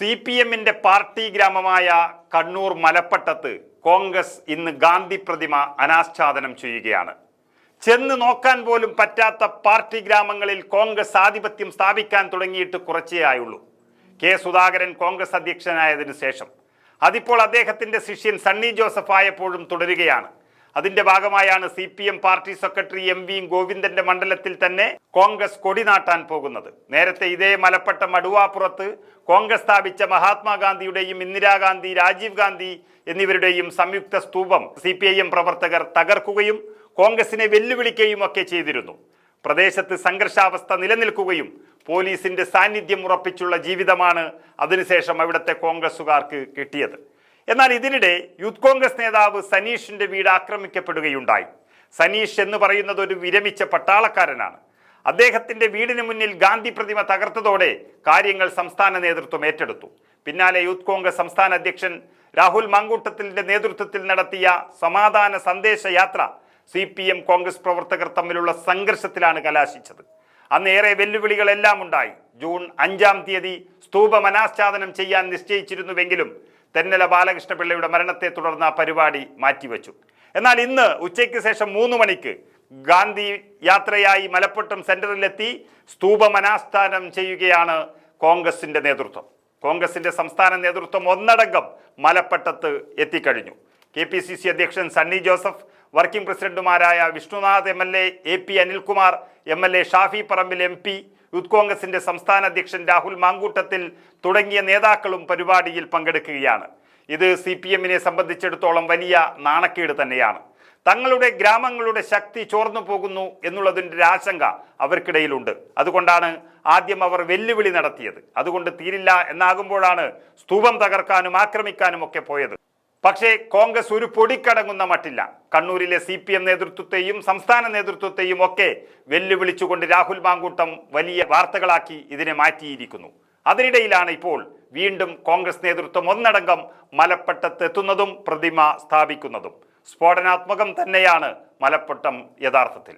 C P എമ്മിന്റെ party ഗ്രാമമായ കണ്ണൂർ മലപ്പട്ടത്ത് കോൺഗ്രസ് ഇന്ന് ഗാന്ധി പ്രതിമ അനാച്ഛാദനം ചെയ്യുകയാണ്. ചെന്ന് നോക്കാൻ പോലും പറ്റാത്ത പാർട്ടി ഗ്രാമങ്ങളിൽ കോൺഗ്രസ് ആധിപത്യം സ്ഥാപിക്കാൻ തുടങ്ങിയിട്ട് കുറച്ചേ ആയുള്ളൂ. കെ സുധാകരൻ കോൺഗ്രസ് അധ്യക്ഷനായതിനു ശേഷം. അതിപ്പോൾ അദ്ദേഹത്തിന്റെ ശിഷ്യൻ സണ്ണി ജോസഫ് ആയപ്പോഴും തുടരുകയാണ്. അതിന്റെ ഭാഗമായാണ് C P M party secretary M V ഗോവിന്ദന്റെ മണ്ഡലത്തിൽ തന്നെ കോൺഗ്രസ് കൊടി നാട്ടാൻ പോകുന്നത്. നേരത്തെ ഇതേ മലപ്പെട്ട മടുവാപ്പുറത്ത് കോൺഗ്രസ് സ്ഥാപിച്ച മഹാത്മാഗാന്ധിയുടെയും ഇന്ദിരാഗാന്ധി രാജീവ് ഗാന്ധി എന്നിവരുടെയും സംയുക്ത സ്തൂപം സി പ്രവർത്തകർ തകർക്കുകയും കോൺഗ്രസിനെ വെല്ലുവിളിക്കുകയും ഒക്കെ ചെയ്തിരുന്നു. പ്രദേശത്ത് സംഘർഷാവസ്ഥ നിലനിൽക്കുകയും പോലീസിന്റെ സാന്നിധ്യം ഉറപ്പിച്ചുള്ള ജീവിതമാണ് അതിനുശേഷം അവിടുത്തെ കോൺഗ്രസുകാർക്ക് കിട്ടിയത്. എന്നാൽ ഇതിനിടെ യൂത്ത് കോൺഗ്രസ് നേതാവ് സനീഷിന്റെ വീട് ആക്രമിക്കപ്പെടുകയുണ്ടായി. സനീഷ് എന്ന് പറയുന്നത് ഒരു വിരമിച്ച പട്ടാളക്കാരനാണ്. അദ്ദേഹത്തിന്റെ വീടിന് മുന്നിൽ ഗാന്ധി പ്രതിമ തകർത്തതോടെ കാര്യങ്ങൾ സംസ്ഥാന നേതൃത്വം ഏറ്റെടുത്തു. പിന്നാലെ യൂത്ത് കോൺഗ്രസ് സംസ്ഥാന അധ്യക്ഷൻ രാഹുൽ മാങ്കൂട്ടത്തിന്റെ നേതൃത്വത്തിൽ നടത്തിയ സമാധാന സന്ദേശ യാത്ര സി പി എം കോൺഗ്രസ് പ്രവർത്തകർ തമ്മിലുള്ള സംഘർഷത്തിലാണ് കലാശിച്ചത്. അന്ന് ഏറെ വെല്ലുവിളികളെല്ലാം ഉണ്ടായി. ജൂൺ അഞ്ചാം തീയതി സ്തൂപം അനാച്ഛാദനം ചെയ്യാൻ നിശ്ചയിച്ചിരുന്നുവെങ്കിലും തെന്നല ബാലകൃഷ്ണപിള്ളയുടെ മരണത്തെ തുടർന്ന് ആ പരിപാടി മാറ്റിവെച്ചു. എന്നാൽ ഇന്ന് ഉച്ചയ്ക്ക് ശേഷം മൂന്ന് മണിക്ക് ഗാന്ധി യാത്രയായി മലപ്പുറം സെന്ററിലെത്തി സ്തൂപമനാസ്ഥാനം ചെയ്യുകയാണ് കോൺഗ്രസിന്റെ നേതൃത്വം. കോൺഗ്രസിന്റെ സംസ്ഥാന നേതൃത്വം ഒന്നടങ്കം മലപ്പട്ടത്ത് എത്തിക്കഴിഞ്ഞു. കെ പി സി സി അധ്യക്ഷൻ സണ്ണി ജോസഫ് വർക്കിംഗ് പ്രസിഡന്റുമാരായ Vishnunath M L A A P Anilkumar M L A Shafi Parambil M P youth കോൺഗ്രസിന്റെ സംസ്ഥാന അധ്യക്ഷൻ രാഹുൽ മാങ്കൂട്ടത്തിൽ തുടങ്ങിയ നേതാക്കളും പരിപാടിയിൽ പങ്കെടുക്കുകയാണ്. ഇത് സി പി എമ്മിനെ സംബന്ധിച്ചിടത്തോളം വലിയ നാണക്കേട് തന്നെയാണ്. തങ്ങളുടെ ഗ്രാമങ്ങളുടെ ശക്തി ചോർന്നു പോകുന്നു എന്നുള്ളതിന്റെ ഒരു ആശങ്ക അവർക്കിടയിലുണ്ട്. അതുകൊണ്ടാണ് ആദ്യം അവർ വെല്ലുവിളി നടത്തിയത്. അതുകൊണ്ട് തീരില്ല എന്നാകുമ്പോഴാണ് സ്തൂപം തകർക്കാനും ആക്രമിക്കാനും ഒക്കെ പോയത്. പക്ഷേ കോൺഗ്രസ് ഒരു പൊടിക്കടങ്ങുന്ന മട്ടില്ല. കണ്ണൂരിലെ സി പി എം നേതൃത്വത്തെയും സംസ്ഥാന നേതൃത്വത്തെയും ഒക്കെ വെല്ലുവിളിച്ചുകൊണ്ട് രാഹുൽ മാങ്കൂട്ടം വലിയ വാർത്തകളാക്കി ഇതിനെ മാറ്റിയിരിക്കുന്നു. അതിനിടയിലാണ് ഇപ്പോൾ വീണ്ടും കോൺഗ്രസ് നേതൃത്വം ഒന്നടങ്കം മലപ്പട്ടത്ത് എത്തുന്നതും പ്രതിമ സ്ഥാപിക്കുന്നതും. സ്ഫോടനാത്മകം തന്നെയാണ് മലപ്പട്ടം യഥാർത്ഥത്തിൽ.